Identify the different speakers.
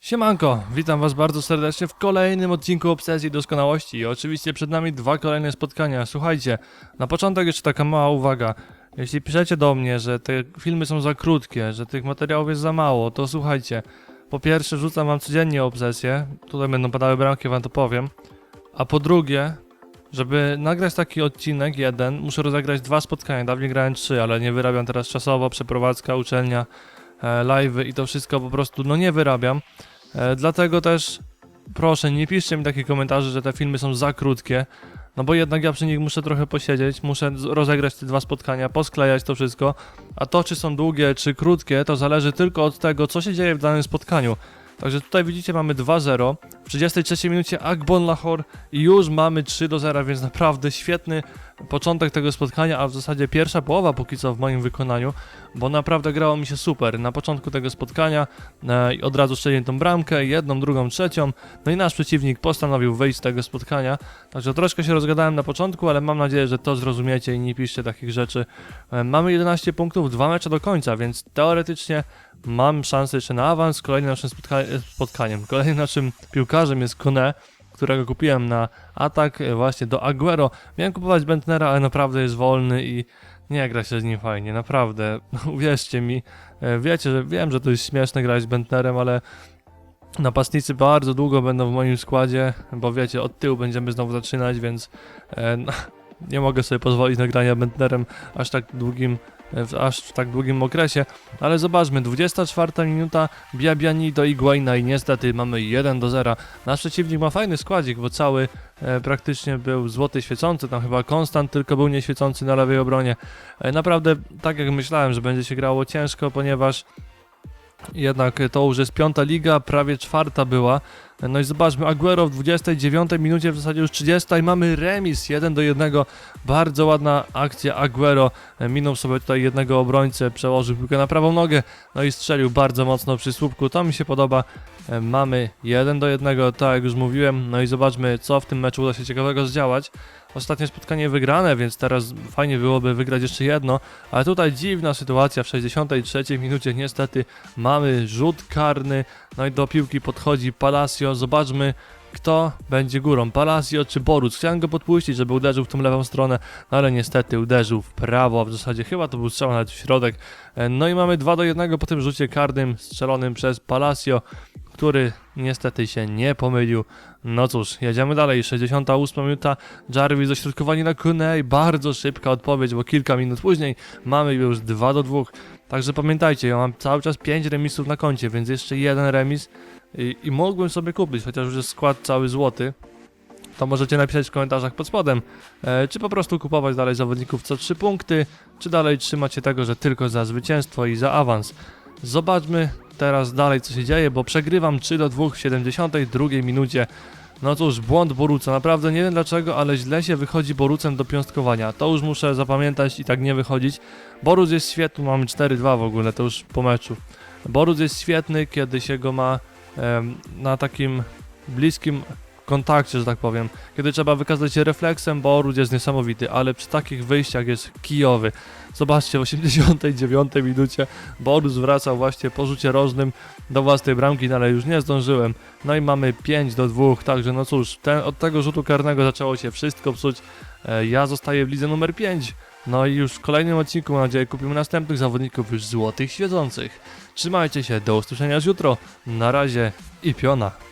Speaker 1: Siemanko, witam was bardzo serdecznie w kolejnym odcinku Obsesji Doskonałości i oczywiście przed nami dwa kolejne spotkania. Słuchajcie, na początek jeszcze taka mała uwaga. Jeśli piszecie do mnie, że te filmy są za krótkie, że tych materiałów jest za mało, to słuchajcie. Po pierwsze, rzucam wam codziennie obsesję. Tutaj będą padały bramki, wam to powiem. A po drugie, żeby nagrać taki odcinek jeden, muszę rozegrać dwa spotkania. Dawniej grałem trzy, ale nie wyrabiam teraz czasowo. Przeprowadzka, uczelnia, e, live'y i to wszystko po prostu, no nie wyrabiam. E, dlatego też proszę, nie piszcie mi takich komentarzy, że te filmy są za krótkie. No bo jednak ja przy nich muszę trochę posiedzieć, muszę rozegrać te dwa spotkania, posklejać to wszystko. A to, czy są długie, czy krótkie, to zależy tylko od tego, co się dzieje w danym spotkaniu. Także tutaj widzicie, mamy 2-0. W 33 minucie Agbon Lahore już mamy 3 do 0, więc naprawdę świetny początek tego spotkania, a w zasadzie pierwsza połowa póki co w moim wykonaniu, bo naprawdę grało mi się super. Na początku tego spotkania e, od razu strzeliłem tą bramkę, jedną, drugą, trzecią, no i nasz przeciwnik postanowił wyjść z tego spotkania, także troszkę się rozgadałem na początku, ale mam nadzieję, że to zrozumiecie i nie piszcie takich rzeczy. E, mamy 11 punktów, dwa mecze do końca, więc teoretycznie mam szansę jeszcze na awans. Kolejnym naszym spotka spotkaniem, kolejnym naszym piłkarzem jest Kone, którego kupiłem na atak właśnie do Aguero. Miałem kupować Bentnera, ale naprawdę jest wolny i nie gra się z nim fajnie, naprawdę. Uwierzcie mi, E, wiecie, że wiem, że to jest śmieszne grać z Bentnerem, ale napastnicy bardzo długo będą w moim składzie, bo wiecie, od tyłu będziemy znowu zaczynać, więc e, no, nie mogę sobie pozwolić na grania Bentnerem aż tak długim w aż w tak długim okresie, ale zobaczmy, 24 minuta, Biabiani do Iguaina i niestety mamy 1 do 0. Nasz przeciwnik ma fajny składzik, bo cały e, praktycznie był złoty świecący, tam chyba Konstant tylko był nieświecący na lewej obronie. E, naprawdę, tak jak myślałem, że będzie się grało ciężko, ponieważ jednak to już jest piąta liga, prawie czwarta była. No i zobaczmy, Aguero w 29 minucie, w zasadzie już 30 i mamy remis 1 do 1. Bardzo ładna akcja Aguero. Minął sobie tutaj jednego obrońcę, przełożył piłkę na prawą nogę, no i strzelił bardzo mocno przy słupku. To mi się podoba. E, Mamy 1 do 1, tak jak już mówiłem. No i zobaczmy, co w tym meczu uda się ciekawego zdziałać. Ostatnie spotkanie wygrane, więc teraz fajnie byłoby wygrać jeszcze jedno, ale tutaj dziwna sytuacja w 63 minucie niestety mamy rzut karny, no i do piłki podchodzi Palacio, zobaczmy kto będzie górą, Palacio czy Boruc. Chciałem go podpuścić, żeby uderzył w tą lewą stronę, no ale niestety uderzył w prawo, w zasadzie chyba to był strzał nawet w środek. E, No i mamy 2 do 1 po tym rzucie karnym strzelonym przez Palacio, który niestety się nie pomylił. No cóż, jedziemy dalej. 68 minuta. Jarvis dośrodkowanie na Kunei. Bardzo szybka odpowiedź, bo kilka minut później mamy już 2 do 2. Także pamiętajcie, ja mam cały czas 5 remisów na koncie, więc jeszcze jeden remis i, i sobie kupić, chociaż już jest skład cały złoty. To możecie napisać w komentarzach pod spodem, e, czy po prostu kupować dalej zawodników co 3 punkty, czy dalej trzymać się tego, że tylko za zwycięstwo i za awans. Zobaczmy teraz dalej co się dzieje, bo przegrywam 3 do 2 w 72 minucie. No cóż, błąd Boruca, naprawdę nie wiem dlaczego, ale źle się wychodzi Borucem do piąstkowania. To już muszę zapamiętać i tak nie wychodzić. Boruc jest świetny, mamy 4-2 w ogóle, to już po meczu. Boruc jest świetny, kiedy się go ma na takim bliskim kontakcie, że tak powiem. Kiedy trzeba wykazać się refleksem, Boruc jest niesamowity, ale przy takich wyjściach jest kijowy. Zobaczcie, w 89 minucie Borus wracał właśnie po rzucie rożnym do własnej bramki, no ale już nie zdążyłem. No i mamy 5 do 2, także no cóż, ten, od tego rzutu karnego zaczęło się wszystko psuć. E, ja zostaję w lidze numer 5. No i już w kolejnym odcinku, mam nadzieję, kupimy następnych zawodników już złotych świecących. Trzymajcie się, do usłyszenia jutro. Na razie i piona.